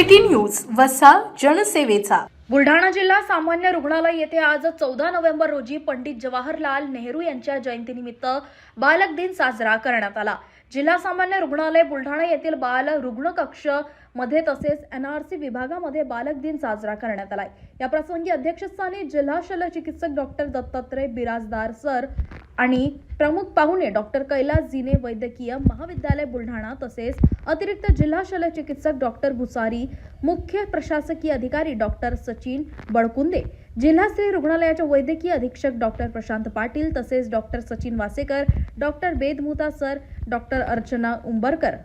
City news वसा जनसेवेचा. बुलढाणा जिल्हा सामान्य रुग्णालय येथे आज चौदा नोव्हेंबर रोजी पंडित जवाहरलाल नेहरू यांच्या जयंतीनिमित्त बालक दिन साजरा करण्यात आला. जिल्हा सामान्य रुग्णालय बुलढाणा येथील बाल रुग्ण कक्षमध्ये तसेच एनआरसी विभागामध्ये बालक दिन साजरा करण्यात आलाय. या प्रसंगी अध्यक्षस्थानी जिल्हा शल्य चिकित्सक डॉक्टर दत्तात्रय बिराजदार सर आणि प्रमुख पाहुणे डॉक्टर कैलास जिने वैद्यकीय महाविद्यालय बुलढाणा तसेच अतिरिक्त जिल्हा शल्यचिकित्सक डॉक्टर भुसारी मुख्य प्रशासकीय अधिकारी डॉक्टर सचिन बळकुंदे जिल्हा स्त्री रुग्णालयाचे वैद्यकीय अधीक्षक डॉक्टर प्रशांत पाटील तसेच doctor Sachin Wasekar doctor Bedmuta sir doctor Archana Umbarkar.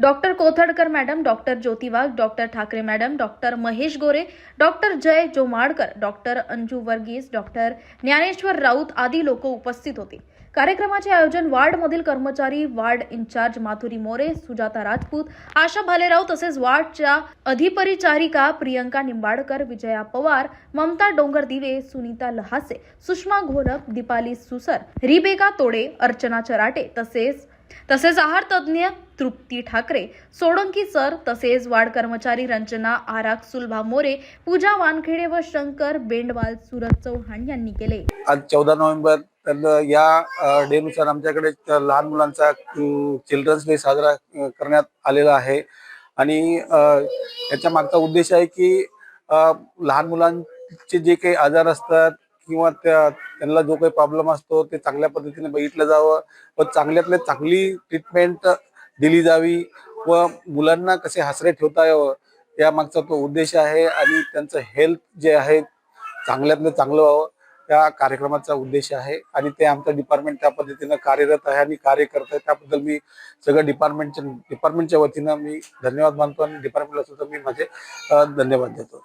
Doctor Kothadkar madam doctor Jyoti Wagh doctor Thakre madam doctor Mahesh Gore doctor Jay Jomadkar doctor Anju Varghese doctor Dnyaneshwar Raut आदी लोक उपस्थित होते. कार्यक्रमाचे आयोजन वार्डमधील कर्मचारी ward incharge Mathuri More Sujata Rajput Asha Bhalerao तसेच वार्डच्या अधिपरिचारिका प्रियंका निंबाडकर विजया पवार ममता डोंगर दिवे सुनीता लहासे सुषमा घोलप दीपाली सुसर रिबेका तोडे अर्चना चराटे तसेच तसेच आहार तज्ज्ञ तृप्ती ठाकरे सोडंकी सर तसेच वार्ड कर्मचारी रंजना आराक सुलभा मोरे पूजा वानखेडे व शंकर बेंडवाल सुरज चौहान यांनी केले. आज चौदा नोव्हेंबर तर या डेनुसार आमच्याकडे लहान मुलांचा चिल्ड्रन्स डे साजरा करण्यात आलेला आहे. आणि याच्या मागचा उद्देश आहे की लहान मुलांचे जे काही आजार असतात किंवा त्या त्यांना जो काही प्रॉब्लेम असतो ते चांगल्या पद्धतीने बघितलं जावं. व चांगल्यातल्या चांगली ट्रीटमेंट दिली जावी. व मुलांना कसे हसरे ठेवता यावं या मागचा तो उद्देश आहे. आणि त्यांचं हेल्थ जे आहे चांगल्यातलं चांगलं व्हावं त्या कार्यक्रमाचा उद्देश आहे. आणि ते आमचं डिपार्टमेंट त्या पद्धतीनं कार्यरत आहे आणि कार्य करत आहे. त्याबद्दल मी सगळं डिपार्टमेंटच्या डिपार्टमेंटच्या वतीनं मी धन्यवाद मानतो. आणि डिपार्टमेंटला सुद्धा मी माझे धन्यवाद देतो.